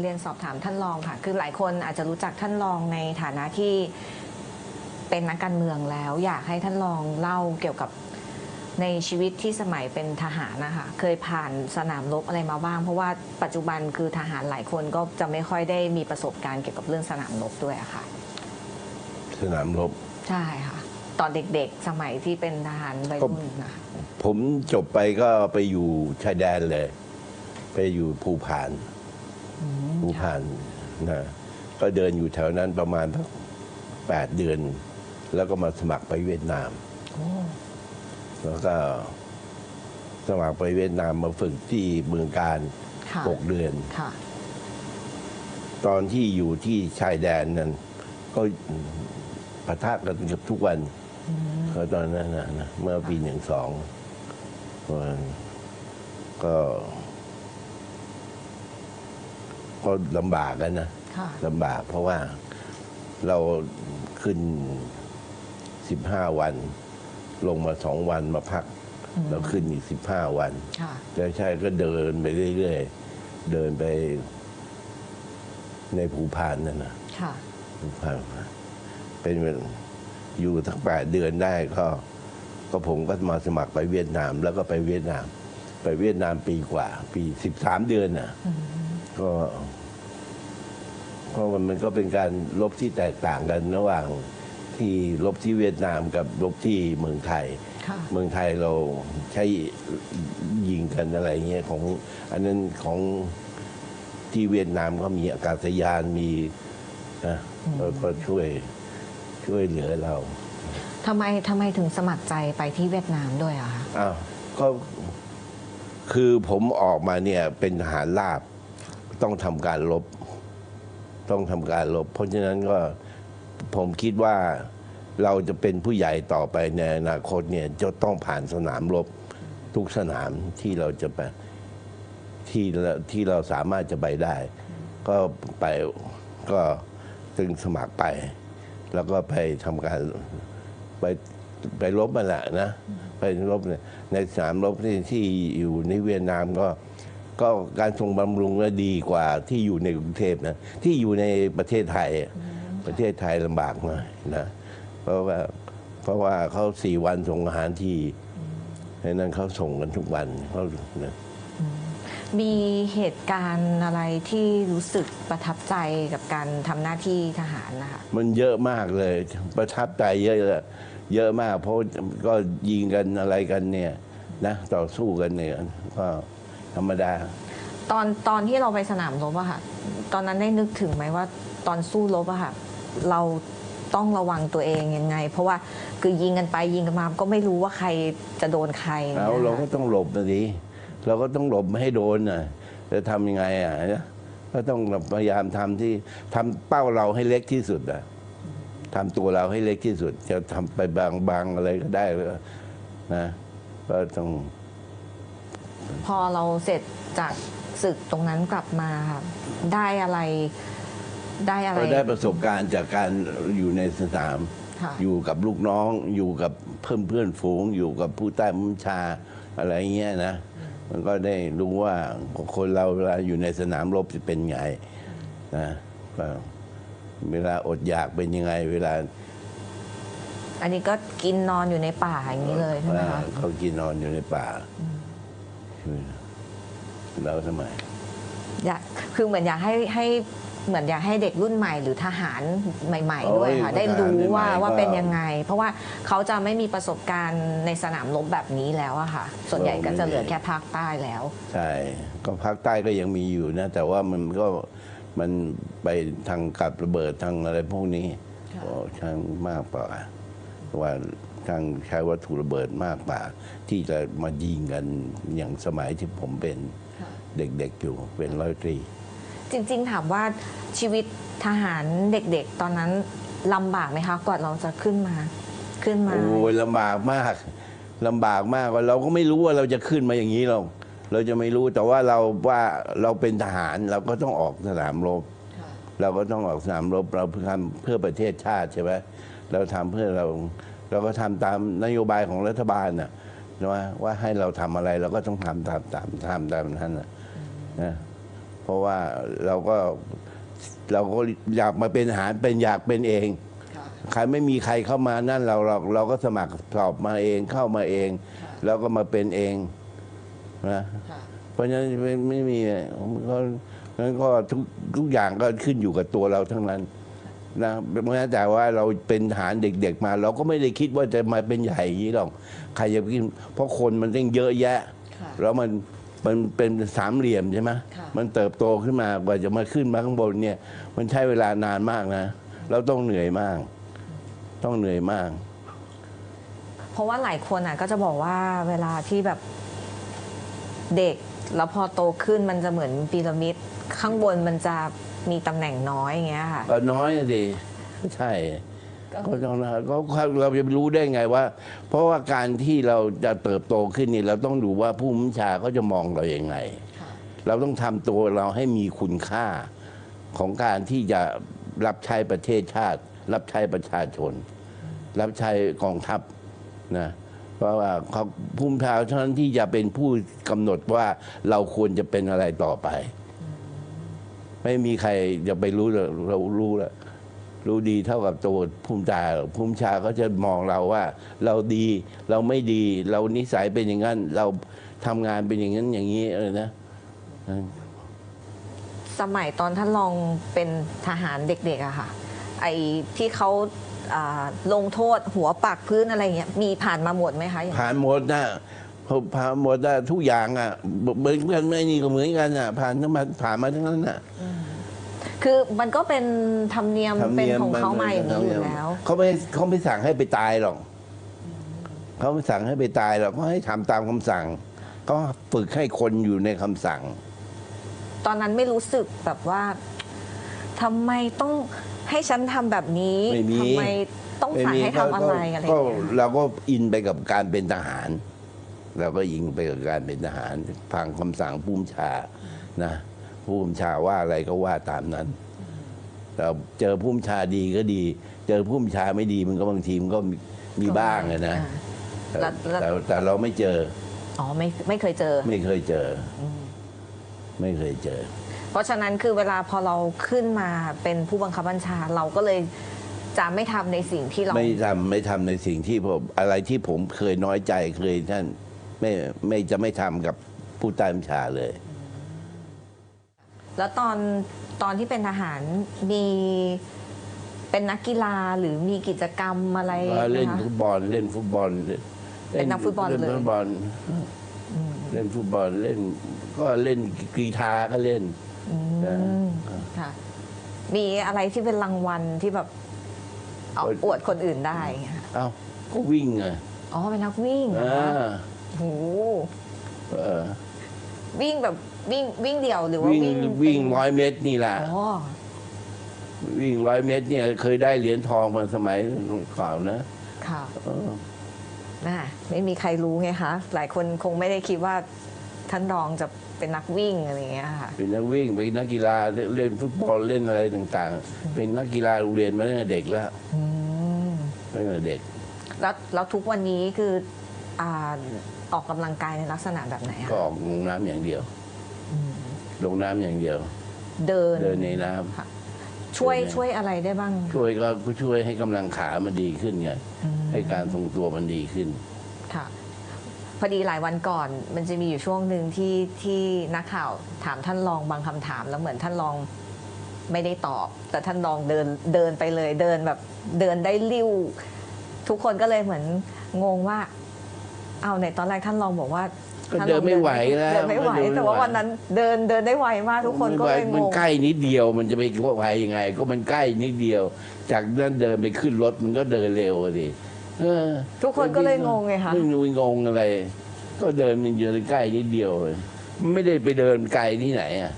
เรียนสอบถามท่านรองค่ะ คือหลายคนอาจจะรู้จักท่านรองในฐานะที่เป็นนักการเมืองแล้ว อยากให้ท่านรองเล่าเกี่ยวกับในชีวิตที่สมัยเป็นทหารนะคะ เคยผ่านสนามรบอะไรมาบ้าง เพราะว่าปัจจุบันคือทหารหลายคนก็จะไม่ค่อยได้มีประสบการณ์เกี่ยวกับเรื่องสนามรบด้วยอะค่ะ สนามรบใช่ค่ะ ตอนเด็กๆสมัยที่เป็นทหารวัยรุ่นนะคะผมจบไปก็ไปอยู่ชายแดนเลย ไปอยู่ภูพาน อืมภูค่ะพานนะก็เดินอยู่แถวนั้นประมาณทั้งแปดเดือน แล้วก็มาสมัครไปเวียดนามโอ้แล้วก็สมัครไปเวียดนามมาฝึกที่เมืองการค่ะหกเดือนค่ะตอนที่อยู่ที่ชายแดนนั้น ก็ปะทะกันเกับทุกวันอืมก็ตอนนั้นนะนะเมื่อปีหนึ่งสองก็ ก็ลำบากกันนะค่ะลำบากเพราะว่าเราขึ้นสิบห้าวัน ลงมาสองวันมาพักอืมแล้วขึ้นอีกสิบห้าวันค่ะใช่ใช่ก็เดินไปเรื่อยๆ เดินไปในภูพานนั่นนะค่ะ ภูพานเป็นเวลาอยู่ทั้งแปดเดือนได้ก็ ก็ผมก็มาสมัครไปเวียดนาม แล้วก็ไปเวียดนาม ไปเวียดนามปีกว่า ปีสิบสามเดือนน่ะอื มก็ก็มันก็เป็นการลบที่แตกต่างกันระหว่างที่ลบที่เวียดนามกับลบที่เมืองไทย ค่ะเมืองไทยเราใช้ยิงกันอะไรเงี้ยของอันนั้นของที่เวียดนามก็มีอากาศยานมีนะอืมแล้วก็ช่วยช่วยเหลือเรา ทำไมทำไมถึงสมัครใจไปที่เวียดนามด้วยอะคะอ้าวก็คือผมออกมาเนี่ยเป็นทหารราบต้องทำการรบ ต้องทำการรบเพราะฉะนั้นก็ผมคิดว่าเราจะเป็นผู้ใหญ่ต่อไปในอนาคตเนี่ยจะต้องผ่านสนามรบทุกสนามที่เราจะไปที่ที่เราสามารถจะไปได้ ก็ไปก็จึงสมัครไป แล้วก็ไปทำการไปไปรบมาแหละนะไปรบในสนามรบที่ที่อยู่ในเวียดนามก็ ก็การทรงบำรุงก็ดีกว่าที่อยู่ในกรุงเทพนะที่อยู่ในประเทศไทยอะประเทศไทยลำบากหน่อยนะเพราะว่าเพราะว่าเขาสี่วันส่งอาหารทีเพราะฉะนั้นเขาส่งกันทุกวันเขานะมีเหตุการณ์อะไรที่รู้สึกประทับใจกับการทำหน้าที่ทหารนะคะมันเยอะมากเลยประทับใจเยอะเลยเยอะมาก เพราะก็ยิงกันอะไรกันเนี่ยนะต่อสู้กันเนี่ยก็ ธรรมดา ตอนตอนที่เราไปสนามรบอะค่ะ ตอนนั้นได้นึกถึงไหมว่าตอนสู้รบอะค่ะ เราต้องระวังตัวเองยังไง เพราะว่าคือยิงกันไปยิงกันมาก็ไม่รู้ว่าใครจะโดนใครเอานี่ยเราก็ต้องหลบนะดิเราก็ต้องหลบไม่ให้โดนนะจะทำยังไงอะนะก็ต้องพยายามทำที่ทำเป้าเราให้เล็กที่สุดอะทำตัวเราให้เล็กที่สุด จะทำไปบางๆอะไรก็ได้แล้วนะก็ต้อง พอเราเสร็จจากศึกตรงนั้นกลับมาค่ะได้อะไรได้อะไรก็ได้ประสบการณ์จากการอยู่ในสนาม ค่ะ อยู่กับลูกน้อง อยู่กับเพื่อนเพื่อนๆฝูง อยู่กับผู้ใต้บัญชาอะไรเงี้ยนะ มันก็ได้รู้ว่าคนเราเวลาอยู่ในสนามรบจะเป็นไงนะก็เวลาอดอยากเป็นยังไง เวลาอันนี้ก็กินนอนอยู่ในป่าอย่างนี้เลยใช่ไหมคะ เขากินนอนอยู่ในป่า เราทำไมอยากคือเหมือนอยากให้ให้เหมือนอยากให้เด็กรุ่นใหม่หรือทหารใหม่ ๆ ด้วยค่ะโอ้ยได้รู้ว่าทหารใหม่ๆว่าก็เป็นยังไง เพราะว่าเขาจะไม่มีประสบการณ์ในสนามรบแบบนี้แล้วอะค่ะ ส่วนใหญ่ก็จะเหลือแค่ภาคใต้แล้ว ใช่ ก็ภาคใต้ก็ยังมีอยู่นะ แต่ว่ามันก็มันไปทางกับระเบิดทางอะไรพวกนี้ค่ะก็ทางมากกว่าว่า ทางใช้วัตถุระเบิดมากกว่าที่จะมายิงกันอย่างสมัยที่ผมเป็นเด็กๆอยู่เป็นร้อยตรี จริงๆ ถามว่าชีวิตทหารเด็กๆ ตอนนั้นลำบากไหมคะกว่าเราจะขึ้นมา ขึ้นมาโอ้ยลำบากมากลำบากมากว่าเราก็ไม่รู้ว่าเราจะขึ้นมาอย่างนี้หรอกเราจะไม่รู้แต่ว่าเราว่าเราเป็นทหารเราก็ต้องออกสนามรบ เราก็ต้องออกสนามรบเราทำเพื่อประเทศชาติใช่ไหมเราทำเพื่อเรา เราก็ทำตามนโยบายของรัฐบาลน่ะว่าว่าให้เราทำอะไรเราก็ต้องทำตามตามทำตามนั้นน่ะนะเพเพราะว่าเราก็เราก็อยากมาเป็นทหารเป็นอยากเป็นเองค่ะใครไม่มีใครเข้ามานั่นเราเราเราก็สมัครสอบมาเองเข้ามาเองค่ะแล้วก็มาเป็นเองนะค่ะเพราะฉะนั้นไม่ไม่มีก็งั้นก็ทุกทุกอย่างก็ขึ้นอยู่กับตัวเราทั้งนั้น นะแม้แต่ว่าเราเป็นทหารเด็กๆมา เราก็ไม่ได้คิดว่าจะมาเป็นใหญ่อย่างนี้หรอกใครจะคิดเพราะคนมันต้องเยอะแยะค่ะแล้วมันมันเป็นสามเหลี่ยมใช่ไหมค่ะมันเติบโตขึ้นมากว่าจะมาขึ้นมาข้างบนเนี่ย มันใช้เวลานานมากนะเราต้องเหนื่อยมาก ต้องเหนื่อยมาก เพราะว่าหลายคนอะ ก็จะบอกว่าเวลาที่แบบเด็กแล้วพอโตขึ้นมันจะเหมือนพีระมิดข้างบนมันจะ มีตำแหน่งน้อยอย่างเงี้ยค่ะ ก็น้อยอะดิไม่ใช่ก็ก็ต้องนะก็เราจะรู้ได้ไงว่า เพราะว่าการที่เราจะเติบโตขึ้นนี่เราต้องดูว่าผู้บัญชาเขาจะมองเราอย่างไงค่ะเราต้องทำตัวเราให้มีคุณค่าของการที่จะรับใช้ประเทศชาติ รับใช้ประชาชน รับใช้กองทัพนะเพราะว่าเขาภูมิชาเท่านั้นที่จะเป็นผู้กำหนดว่าเราควรจะเป็นอะไรต่อไป ไม่มีใครจะไปรู้หรอกเรารู้แล้วรู้ดีเท่ากับตัวภูมิชาหรอกภูมิชาเขาจะมองเราว่า เราดีเราไม่ดี เรานิสัยเป็นอย่างนั้น เราทำงานเป็นอย่างนั้นอย่างนี้เออนะ สมัยตอนท่านรองเป็นทหารเด็กๆอะค่ะ ไอ้ที่เขาอ่าลงโทษหัวปักพื้นอะไรเงี้ยมีผ่านมาหมดไหมคะอย่างผ่านหมดนะ ผ่านหมดนะทุกอย่างอะเหมือนกันไม่นี่ก็เหมือนกันอะผ่านทั้งมาผ่านมาทั้งนั้นอะคือมันก็เป็นธรรมเนียมธรรมเป็นนียของเขามาอย่างนี้ธรรอนียู่แล้วเขาไม่เขาไม่สั่งให้ไปตายหรอกเขาไม่สั่งให้ไปตายหรอกเขาให้ทำตามคำสั่ง ก็ฝึกให้คนอยู่ในคำสั่ง ตอนนั้นไม่รู้สึกแบบว่าทำไมต้องให้ฉันทำแบบนี้ไม่มีทำไมต้องสั่งให้ทำอะไรอะไรอก็ย่างเงี้ยเราก็อินไปกับการเป็นทหาร เราก็ยิงไปกับการเป็นทหารฟังคำสั่งผู้บัญชานะผู้บัญชาว่าอะไรก็ว่าตามนั้นแต่เจอผู้บัญชาดีก็ดี เจอผู้บัญชาไม่ดีมันก็บางทีมันก็มีมีบ้างอะนะอ่าแต่แล้วแล้วแต่แต่เราไม่เจออ๋อไม่ไม่เคยเจอ ไม่เคยเจออไม่เคยเจอ เพราะฉะนั้นคือเวลาพอเราขึ้นมาเป็นผู้บังคับบัญชาเราก็เลยจะไม่ทำในสิ่งที่เราไม่ทำไม่ทำในสิ่งที่ผมอะไรที่ผมเคยน้อยใจเคยท่าน ไม่ไม่จะไม่ทำกับผู้ใต้บัญชาเลย แล้วตอนตอนที่เป็นทหารมีเป็นนักกีฬาหรือมีกิจกรรมอะไรว่าเล่นไหมคะฟุตบอลเล่นฟุตบอลล่เป็นนักฟุตบอลเลยนฟุตบอลเล่นฟุตบอลเล่น ก็เล่นกีฬาก็เล่นอืมค่ะมีอะไรที่เป็นรางวัลที่แบบเอาโอ้ยอวดคนอื่นได้อย่างเงี้ยค่ะเอ้าก็วิ่งไงอ๋อเป็นนักวิ่งเหรออ่าคะ โอ้โหเออ วิ่งแบบวิ่งวิ่งเดี่ยวหรือว่าวิ่งวิ่งวิ่งเป็นร้อยเมตรนี่แหละอ๋อวิ่งร้อยเมตรเนี่ย เคยได้เหรียญทองมาสมัยก่อนนะค่ะเออน่าไม่มีใครรู้ไงคะหลายคนคงไม่ได้คิดว่าท่านรองจะเป็นนักวิ่งอะไรอย่างเงี้ยค่ะ เป็นนักวิ่งเป็นนักกีฬาเล่นฟุตบอลเล่นอะไรต่างๆ เป็นนักกีฬาโรงเรียนมาตั้งแต่เด็กแล้วอืมตั้งแต่เด็กแล้วแล้วทุกวันนี้คือ อ่าออกกำลังกายในลักษณะแบบไหนก็คะออกลงน้ำอย่างเดียวลงน้ำอย่างเดียว เดินเดินในน้ำ ค่ะช่วยเดินในช่วยอะไรได้บ้าง ช่วยก็ช่วยให้กำลังขามันดีขึ้นไงอืมให้การทรงตัวมันดีขึ้น ค่ะพอดีหลายวันก่อนมันจะมีอยู่ช่วงหนึ่งที่ที่นักข่าวถามท่านรองบางคำถาม แล้วเหมือนท่านรองไม่ได้ตอบ แต่ท่านรองเดินเดินไปเลยเดินแบบเดินได้ริ้ว ทุกคนก็เลยเหมือนงงว่า เอาในตอนแรกท่านรองบอกว่าก็ท่านเดิรนองไม่ไหวแล้วเดินไม่ไหว เดินไม่ไหวแต่ว่าวันนั้นเดินเดินได้ไวมากทุกคนก็เลยงมันงใกล้นิดเดียวมันจะไปไหวยังไง ก็มันใกล้นิดเดียว จากนั้นเดินไปขึ้นรถมันก็เดินเร็วอะดิเออทุกคนก็เลยงงไงคะไม่รู้งงอะไร ก็เดินมันเยอะใกล้นิดเดียวเลยไม่ได้ไปเดินไกลที่ไหนอะ